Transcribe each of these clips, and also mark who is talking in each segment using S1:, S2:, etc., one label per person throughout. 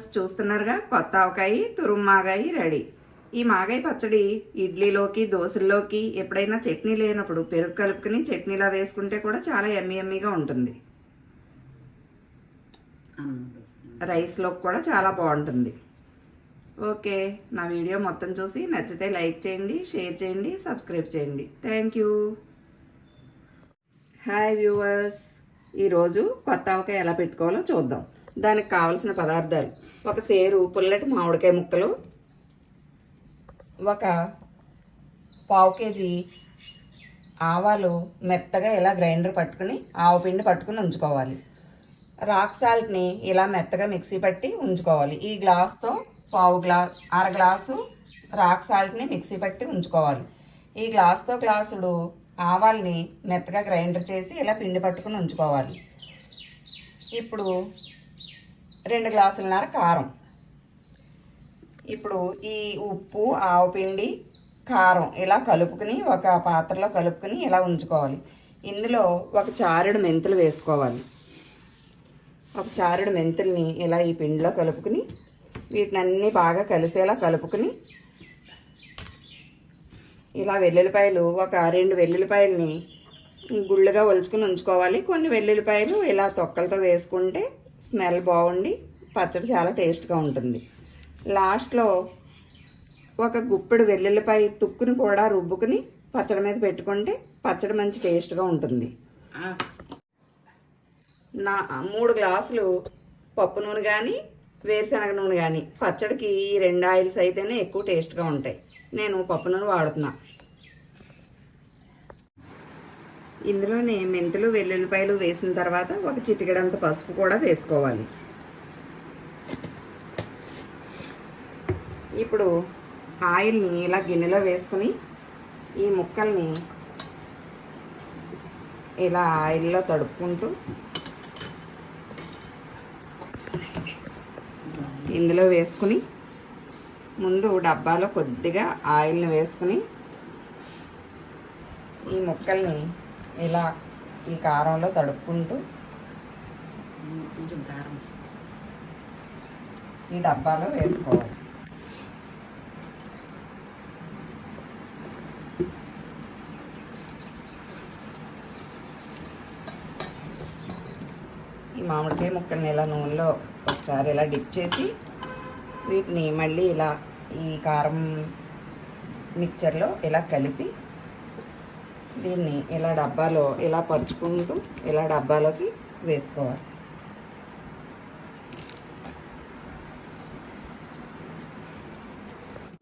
S1: Viewers చూస్తున్నారుగా? కొత్త ఆవకాయ తురుము మాగాయి రెడీ. ఈ మాగాయి పచ్చడి ఇడ్లీలోకి దోశల్లోకి ఎప్పుడైనా చట్నీ లేనప్పుడు పెరుగు కలుపుకుని చట్నీలా వేసుకుంటే కూడా చాలా ఎమ్మి ఎమ్మిగా ఉంటుంది. రైస్లోకి కూడా చాలా బాగుంటుంది. ఓకే నా వీడియో మొత్తం చూసి నచ్చితే లైక్ చేయండి షేర్ చేయండి సబ్స్క్రైబ్ చేయండి. Thank you. Hi viewers. ఈరోజు కొత్త ఆవకాయ ఎలా పెట్టుకోవాలో చూద్దాం. దానికి కావలసిన పదార్థాలు. ఒక సేరు పుల్లటి మామిడికాయ ముక్కలు ఒక పావు కేజీ ఆవాలు మెత్తగా ఇలా గ్రైండర్ పట్టుకుని ఆవు పిండి పట్టుకుని ఉంచుకోవాలి. రాక్ సాల్ట్ని ఇలా మెత్తగా మిక్సీ పట్టి ఉంచుకోవాలి. ఈ గ్లాస్తో పావు గ్లా అర గ్లాసు రాక్ సాల్ట్ని మిక్సీ పట్టి ఉంచుకోవాలి. ఈ గ్లాస్తో గ్లాసుడు ఆవాల్ని మెత్తగా గ్రైండర్ చేసి ఇలా పిండి పట్టుకుని ఉంచుకోవాలి. ఇప్పుడు రెండు గ్లాసులన్నర కారం. ఇప్పుడు ఈ ఉప్పు ఆవపిండి కారం ఇలా కలుపుకుని ఒక పాత్రలో కలుపుకుని ఇలా ఉంచుకోవాలి. ఇందులో ఒక చారుడు మెంతులు వేసుకోవాలి. ఒక చారుడు మెంతుల్ని ఇలా ఈ పిండిలో కలుపుకుని వీటినన్నీ బాగా కలిసేలా కలుపుకుని ఇలా వెల్లుల్లిపాయలు ఒక రెండు వెల్లుల్లిపాయలని గుళ్ళుగా ఒలుచుకుని ఉంచుకోవాలి. కొన్ని వెల్లుల్లిపాయలు ఇలా తొక్కలతో వేసుకుంటే స్మెల్ బాగుండి పచ్చడి చాలా టేస్ట్గా ఉంటుంది. లాస్ట్లో ఒక గుప్పెడు వెల్లుల్లిపాయ తుక్కుని కూడా రుబ్బుకుని పచ్చడి మీద పెట్టుకుంటే పచ్చడి మంచి టేస్ట్గా ఉంటుంది. నా మూడు గ్లాసులు పప్పు నూనె కానీ వేరుశనగ నూనె కానీ పచ్చడికి ఈ రెండు ఆయిల్స్ అయితేనే ఎక్కువ టేస్ట్గా ఉంటాయి. నేను పప్పు నూనె వాడుతున్నా. ఇందులోనే మెంతులు వెల్లుల్లిపాయలు వేసిన తర్వాత ఒక చిటికెడంత పసుపు కూడా వేసుకోవాలి. ఇప్పుడు ఆయిల్ని ఇలా గిన్నెలో వేసుకుని ఈ ముక్కల్ని ఇలా ఆయిల్లో తడుపుకుంటూ ఇందులో వేసుకుని ముందు డబ్బాలో కొద్దిగా ఆయిల్ని వేసుకుని ఈ ముక్కల్ని ఇలా ఈ కారంలో తడుపుకుంటూ
S2: కొంచెం కారం.
S1: ఈ డబ్బాలో వేసుకోవాలి. ఈ మామిడికాయ ముక్కల్ని ఇలా నూనెలో ఒకసారి ఇలా డిప్ చేసి వీటిని మళ్ళీ ఇలా ఈ కారం మిక్చర్లో ఇలా కలిపి దీన్ని ఇలా డబ్బాలో ఇలా పరుచుకుంటూ ఇలా డబ్బాలోకి వేసుకోవాలి.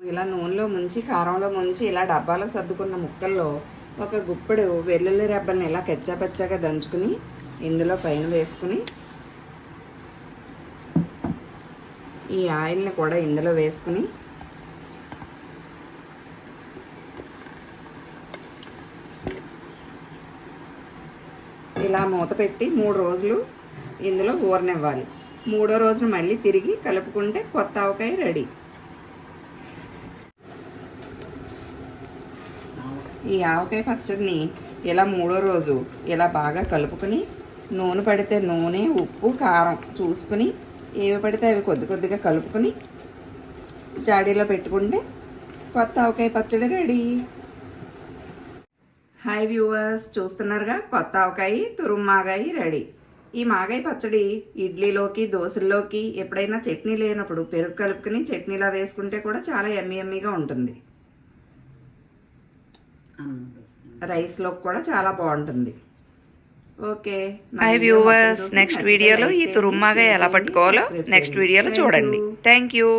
S1: ఇలా నూనెలో ముంచి కారంలో ముంచి ఇలా డబ్బాలో సర్దుకున్న ముక్కల్లో ఒక గుప్పెడు వెల్లుల్లి రెబ్బల్ని ఇలా కచ్చాపచ్చాగా దంచుకుని ఇందులో పైన వేసుకుని ఈ ఆయిల్ని కూడా ఇందులో వేసుకుని ఇలా మూత పెట్టి మూడు రోజులు ఇందులో ఊరనివ్వాలి. మూడో రోజున మళ్ళీ తిరిగి కలుపుకుంటే కొత్త ఆవకాయ రెడీ. ఈ ఆవకాయ పచ్చడిని ఇలా మూడో రోజు ఇలా బాగా కలుపుకొని నూనె పడితే నూనె ఉప్పు కారం చూసుకుని ఏవి పడితే అవి కొద్ది కొద్దిగా కలుపుకొని జాడీలో పెట్టుకుంటే కొత్త ఆవకాయ పచ్చడి రెడీ. హాయ్ వ్యూవర్స్ చూస్తున్నారుగా? కొత్త ఆవకాయ తురుము మాగాయి రెడీ. ఈ మాగాయి పచ్చడి ఇడ్లీలోకి దోశల్లోకి ఎప్పుడైనా చట్నీ లేనప్పుడు పెరుగు కలుపుకుని చట్నీలా వేసుకుంటే కూడా చాలా ఎమ్మి ఎమ్మిగా ఉంటుంది. రైస్లోకి కూడా చాలా బాగుంటుంది. ఓకే
S3: హాయ్ వ్యూవర్స్ నెక్స్ట్ వీడియోలో ఈ తురుమ్మాగా ఎలా పట్టుకోవాలో నెక్స్ట్ వీడియోలో చూడండి. Thank you.